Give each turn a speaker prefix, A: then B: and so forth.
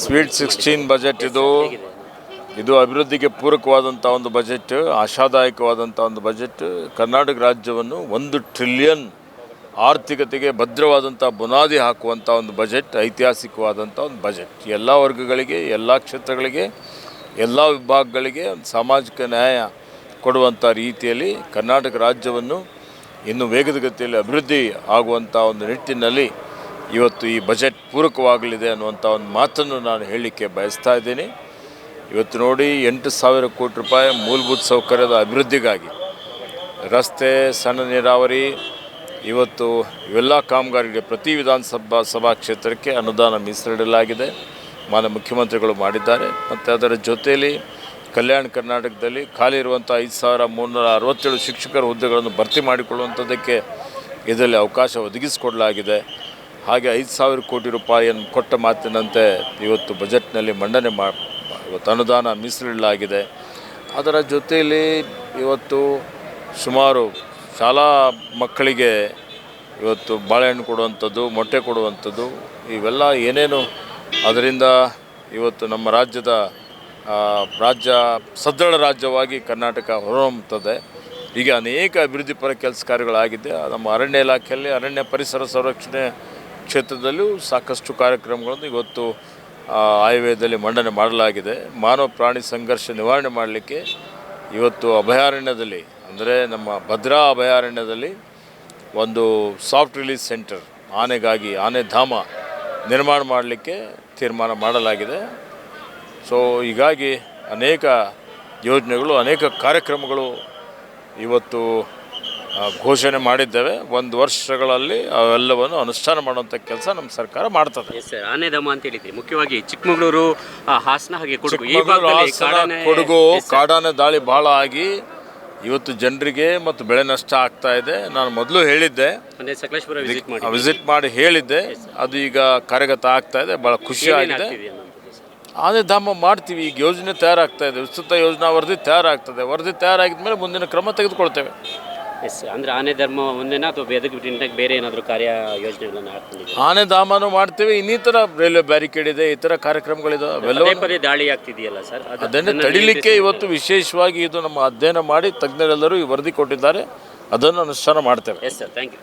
A: Sweet sixteen budget ಇದು. ಇದು ಅಭಿವೃದ್ಧಿಗೆ ಪೂರಕವಾದಂಥ ಒಂದು ಬಜೆಟ್ ಆಶಾದಾಯಕವಾದಂಥ ಒಂದು ಬಜೆಟ್ ಕರ್ನಾಟಕ ರಾಜ್ಯವನ್ನು ಒಂದು ಟ್ರಿಲಿಯನ್ ಆರ್ಥಿಕತೆಗೆ ಭದ್ರವಾದಂಥ ಬುನಾದಿ ಹಾಕುವಂಥ ಒಂದು ಬಜೆಟ್ ಐತಿಹಾಸಿಕವಾದಂಥ ಒಂದು ಬಜೆಟ್ ಎಲ್ಲ ವರ್ಗಗಳಿಗೆ ಎಲ್ಲ ಕ್ಷೇತ್ರಗಳಿಗೆ ಎಲ್ಲ ವಿಭಾಗಗಳಿಗೆ ಒಂದು ಸಾಮಾಜಿಕ ನ್ಯಾಯ ಕೊಡುವಂಥ ರೀತಿಯಲ್ಲಿ ಕರ್ನಾಟಕ ರಾಜ್ಯವನ್ನು ಇನ್ನು ವೇಗದ ಗತಿಯಲ್ಲಿ ಅಭಿವೃದ್ಧಿ ಆಗುವಂಥ ಒಂದು ನಿಟ್ಟಿನಲ್ಲಿ ಇವತ್ತು ಈ ಬಜೆಟ್ ಪೂರಕವಾಗಲಿದೆ ಅನ್ನುವಂಥ ಒಂದು ಮಾತನ್ನು ನಾನು ಹೇಳಲಿಕ್ಕೆ ಬಯಸ್ತಾ ಇದ್ದೀನಿ. ಇವತ್ತು ನೋಡಿ ಎಂಟು ಸಾವಿರ ಕೋಟಿ ರೂಪಾಯಿ ಮೂಲಭೂತ ಸೌಕರ್ಯದ ಅಭಿವೃದ್ಧಿಗಾಗಿ ರಸ್ತೆ, ಸಣ್ಣ ನೀರಾವರಿ, ಇವತ್ತು ಇವೆಲ್ಲ ಕಾಮಗಾರಿಗೆ ಪ್ರತಿ ವಿಧಾನಸಭಾ ಸಭಾ ಕ್ಷೇತ್ರಕ್ಕೆ ಅನುದಾನ ಮೀಸಲಿಡಲಾಗಿದೆ. ಮಾನ್ಯ ಮುಖ್ಯಮಂತ್ರಿಗಳು ಮಾಡಿದ್ದಾರೆ. ಮತ್ತು ಅದರ ಜೊತೆಯಲ್ಲಿ ಕಲ್ಯಾಣ ಕರ್ನಾಟಕದಲ್ಲಿ ಖಾಲಿ ಇರುವಂಥ ಐದು ಸಾವಿರ ಮುನ್ನೂರ ಅರವತ್ತೇಳು ಶಿಕ್ಷಕರ ಹುದ್ದೆಗಳನ್ನು ಭರ್ತಿ ಮಾಡಿಕೊಳ್ಳುವಂಥದ್ದಕ್ಕೆ ಇದರಲ್ಲಿ ಅವಕಾಶ ಒದಗಿಸಿಕೊಡಲಾಗಿದೆ. ಹಾಗೆ ಐದು ಸಾವಿರ ಕೋಟಿ ರೂಪಾಯಿಯನ್ನು ಕೊಟ್ಟ ಮಾತಿನಂತೆ ಇವತ್ತು ಬಜೆಟ್ನಲ್ಲಿ ಮಂಡನೆ ಮಾ, ಇವತ್ತು ಅನುದಾನ ಮೀಸಲಿಡಲಾಗಿದೆ. ಅದರ ಜೊತೆಯಲ್ಲಿ ಇವತ್ತು ಸುಮಾರು ಶಾಲಾ ಮಕ್ಕಳಿಗೆ ಇವತ್ತು ಬಾಳೆಹಣ್ಣು ಕೊಡುವಂಥದ್ದು, ಮೊಟ್ಟೆ ಕೊಡುವಂಥದ್ದು, ಇವೆಲ್ಲ ಏನೇನು ಅದರಿಂದ ಇವತ್ತು ನಮ್ಮ ರಾಜ್ಯದ ರಾಜ್ಯ ಸದೃಢ ರಾಜ್ಯವಾಗಿ ಕರ್ನಾಟಕ ಹೊರಹೊಮ್ಮುತ್ತದೆ. ಹೀಗೆ ಅನೇಕ ಅಭಿವೃದ್ಧಿಪರ ಕೆಲಸ ಕಾರ್ಯಗಳಾಗಿದೆ ನಮ್ಮ ಅರಣ್ಯ ಇಲಾಖೆಯಲ್ಲಿ ಅರಣ್ಯ ಪರಿಸರ ಸಂರಕ್ಷಣೆ ಕ್ಷೇತ್ರದಲ್ಲೂ ಸಾಕಷ್ಟು ಕಾರ್ಯಕ್ರಮಗಳನ್ನು ಇವತ್ತು ಆಯುರ್ವೇದದಲ್ಲಿ ಮಂಡನೆ ಮಾಡಲಾಗಿದೆ. ಮಾನವ ಪ್ರಾಣಿ ಸಂಘರ್ಷ ನಿವಾರಣೆ ಮಾಡಲಿಕ್ಕೆ ಇವತ್ತು ಅಭಯಾರಣ್ಯದಲ್ಲಿ, ಅಂದರೆ ನಮ್ಮ ಭದ್ರಾ ಅಭಯಾರಣ್ಯದಲ್ಲಿ ಒಂದು ಸಾಫ್ಟ್ ರಿಲೀಸ್ ಸೆಂಟರ್, ಆನೆಗಾಗಿ ಆನೆ ಧಾಮ ನಿರ್ಮಾಣ ಮಾಡಲಿಕ್ಕೆ ತೀರ್ಮಾನ ಮಾಡಲಾಗಿದೆ. ಸೊ, ಹೀಗಾಗಿ ಅನೇಕ ಯೋಜನೆಗಳು, ಅನೇಕ ಕಾರ್ಯಕ್ರಮಗಳು ಇವತ್ತು ಘೋಷಣೆ ಮಾಡಿದ್ದೇವೆ. ಒಂದು ವರ್ಷಗಳಲ್ಲಿ ಅವೆಲ್ಲವನ್ನು ಅನುಷ್ಠಾನ ಮಾಡುವಂಥ ಕೆಲಸ ನಮ್ಮ ಸರ್ಕಾರ ಮಾಡ್ತದೆ.
B: ಎಸ್ ಸರ್ ಆನೆದಮ್ಮ ಅಂತ ಹೇಳಿದ್ರಿ. ಮುಖ್ಯವಾಗಿ ಚಿಕ್ಕಮಗಳೂರು ಹಾಸನ ಹಾಗೆ ಕೊಡಗು. ಈ ಭಾಗದಲ್ಲಿ
A: ಹಾಸನ,
B: ಕಾಡಾನೆ
A: ಕೊಡಗು
B: ಎಸ್ ಸರ್.
A: ಕಾಡಾನೆ ದಾಳಿ ಬಹಳ ಆಗಿ ಇವತ್ತು ಜನರಿಗೆ ಮತ್ತು ಬೆಳೆ ನಷ್ಟ ಆಗ್ತಾ ಇದೆ. ನಾನು ಮೊದಲು ಹೇಳಿದ್ದೆ.
B: ಅಂದ್ರೆ ವಿಸಿಟ್ ಮಾಡಿ
A: ವಿಸಿಟ್ ಮಾಡಿ ಹೇಳಿದ್ದೆ. ಅದು ಈಗ ಕಾರ್ಯಗತ ಆಗ್ತಾ ಇದೆ. ಬಹಳ ಖುಷಿ ಆಗಿದೆ.
B: ಆಗ್ತಿದೆ ಅನ್ನೋದು ಸರ್.
A: ಆನೆ ಧಾಮ ಮಾಡ್ತೀವಿ. ಈಗ ಯೋಜನೆ ತಯಾರಾಗ್ತಾ ಇದೆ. ವಿಸ್ತೃತ ಯೋಜನಾ ವರದಿ ತಯಾರಾಗ್ತದೆ. ವರದಿ ತಯಾರಾಗಿದ್ಮೇಲೆ ಮುಂದಿನ ಕ್ರಮ ತೆಗೆದುಕೊಳ್ತೇವೆ.
B: ಎಸ್. ಅಂದ್ರೆ ಆನೆ ಧರ್ಮ ಒಂದೇನಾ ಅಥವಾ ಬಿಟ್ಟಿಂದಾಗಿ ಬೇರೆ ಏನಾದರೂ ಕಾರ್ಯ ಯೋಜನೆಗಳನ್ನು ಹಾಕೊಂಡಿದ್ದೀವಿ
A: ಆನೆ ಧಾಮನೂ ಮಾಡ್ತೀವಿ ಇನ್ನಿತರ ರೈಲ್ವೆ ಬ್ಯಾರಿಕೇಡ್ ಇದೆ ಈ ಥರ ಕಾರ್ಯಕ್ರಮಗಳಿದೆ
B: ಪದೇ
A: ಅವೆಲ್ಲವೂ
B: ಪದೇ ದಾಳಿ ಆಗ್ತಿದೆಯಲ್ಲ ಸರ್?
A: ಅದನ್ನು
B: ಅದನ್ನ
A: ತಡಿಲಿಕ್ಕೆ ಇವತ್ತು ವಿಶೇಷವಾಗಿ ಇದು ನಮ್ಮ ಅಧ್ಯಯನ ಮಾಡಿ ತಜ್ಞರೆಲ್ಲರೂ ಈ ವರದಿ ಕೊಟ್ಟಿದ್ದಾರೆ ಅದನ್ನು ಅನುಷ್ಠಾನ ಮಾಡ್ತೇವೆ.
B: Yes sir thank you.